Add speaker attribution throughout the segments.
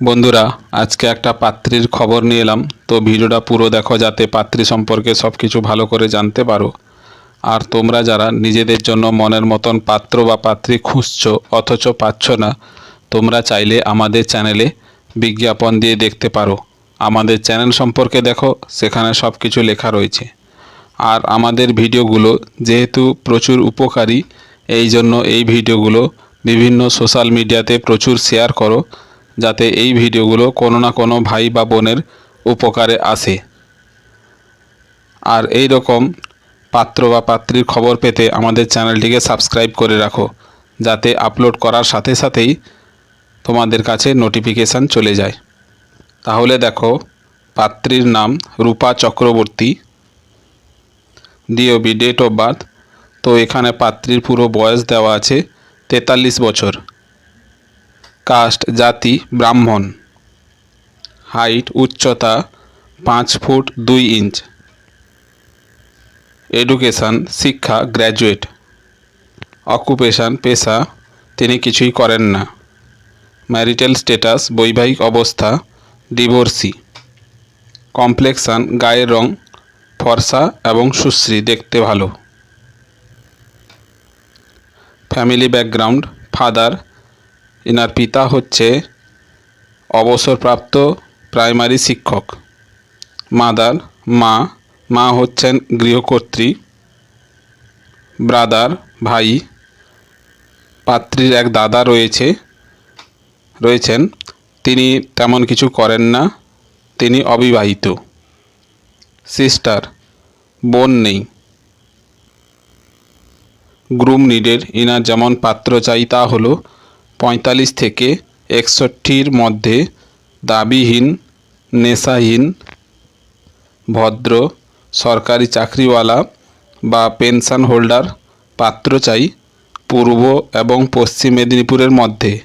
Speaker 1: বন্ধুরা, আজকে একটা পাত্রীর খবর নিয়ে এলাম। তো ভিডিওটা পুরো দেখো যাতে পাত্রী সম্পর্কে সব কিছু ভালো করে জানতে পারো। আর তোমরা যারা নিজেদের জন্য মনের মতন পাত্র বা পাত্রী খুঁজছো, অথচ পাচ্ছ না, তোমরা চাইলে আমাদের চ্যানেলে বিজ্ঞাপন দিয়ে দেখতে পারো। আমাদের চ্যানেল সম্পর্কে দেখো, সেখানে সব কিছু লেখা রয়েছে। আর আমাদের ভিডিওগুলো যেহেতু প্রচুর উপকারী এই জন্য এই ভিডিওগুলো বিভিন্ন সোশ্যাল মিডিয়াতে প্রচুর শেয়ার করো। যাতে এই ভিডিওগুলো কোনো না কোনো ভাই বা বোনের উপকারে আসে। আর এই রকম পাত্র বা পাত্রীর খবর পেতে আমাদের চ্যানেলটিকে সাবস্ক্রাইব করে রাখো, যাতে আপলোড করার সাথে সাথেই তোমাদের কাছে নোটিফিকেশান চলে যায়। তাহলে দেখো, পাত্রীর নাম Rupa Chakraborty DOB date of birth তো এখানে পাত্রীর পুরো বয়স দেওয়া আছে তেতাল্লিশ বছর। কাস্ট জাতি ব্রাহ্মণ। হাইট উচ্চতা পাঁচ ফুট দুই ইঞ্চ। এডুকেশান, শিক্ষা, গ্র্যাজুয়েট। অকুপেশান, পেশা, তিনি কিছুই করেন না। ম্যারিটাল স্ট্যাটাস বৈবাহিক অবস্থা, ডিভোর্সি। কমপ্লেক্সান, গায়ের রং, ফর্সা এবং সুশ্রী, দেখতে ভালো। ফ্যামিলি ব্যাকগ্রাউন্ড, ফাদার এনার পিতা হচ্ছে অবসরপ্রাপ্ত প্রাইমারি শিক্ষক। মাদার, মা মা হচ্ছেন গৃহকর্ত্রী। ব্রাদার, ভাই, পাত্রীর এক দাদা রয়েছে, রয়েছেন। তিনি তেমন কিছু করেন না, তিনি অবিবাহিত। সিস্টার, বোন নেই। গ্রুম নিডের ইনার যেমন পাত্র চাই তা হলো পঁয়তাল্লিশ থেকে একষট্টির মধ্যে দাবিহীন, নেশাহীন, ভদ্র, সরকারি চাকরিওয়ালা বা পেনশন হোল্ডার পাত্র চাই পূর্ব এবং পশ্চিম মেদিনীপুরের মধ্যে।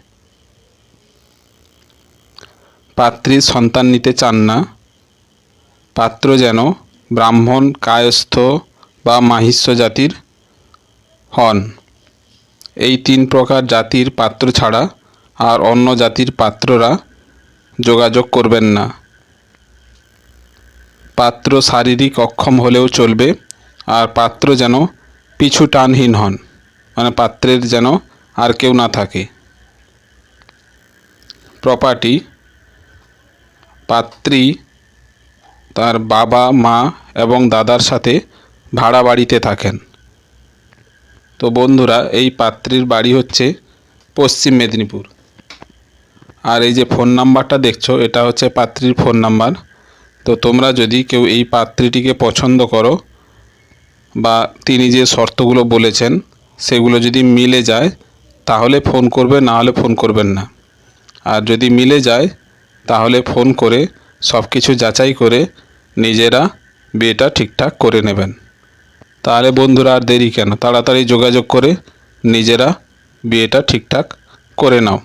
Speaker 1: পাত্রী সন্তান নিতে চান না। পাত্র যেন ব্রাহ্মণ, কায়স্থ বা মাহিষ্য জাতির হন। এই তিন প্রকার জাতির পাত্র ছাড়া আর অন্য জাতির পাত্ররা যোগাযোগ করবেন না। পাত্র শারীরিক অক্ষম হলেও চলবে, আর পাত্র যেন পিছু টানহীন হন মানে পাত্রের যেন আর কেউ না থাকে। প্রপার্টি পাত্রী তার বাবা, মা এবং দাদার সাথে ভাড়া বাড়িতে থাকেন। তো বন্ধুরা, এই পাত্রীর বাড়ি হচ্ছে পশ্চিম মেদিনীপুর। আর এই যে ফোন নাম্বারটা দেখছ, এটা হচ্ছে পাত্রীর ফোন নাম্বার তো তোমরা যদি কেউ এই পাত্রীটিকে পছন্দ করো বা তিনি যে শর্তগুলো বলেছেন, সেগুলো যদি মিলে যায়, তাহলে ফোন করবে, না হলে ফোন করবেন না। আর যদি মিলে যায়, তাহলে ফোন করে সব কিছু যাচাই করে নিজেরা বিয়েটা ঠিকঠাক করে নেবেন। তাহলে বন্ধুরা আর দেরি কেন? তাড়াতাড়ি যোগাযোগ করে নিজেরা বিয়েটা ঠিকঠাক করে নাও।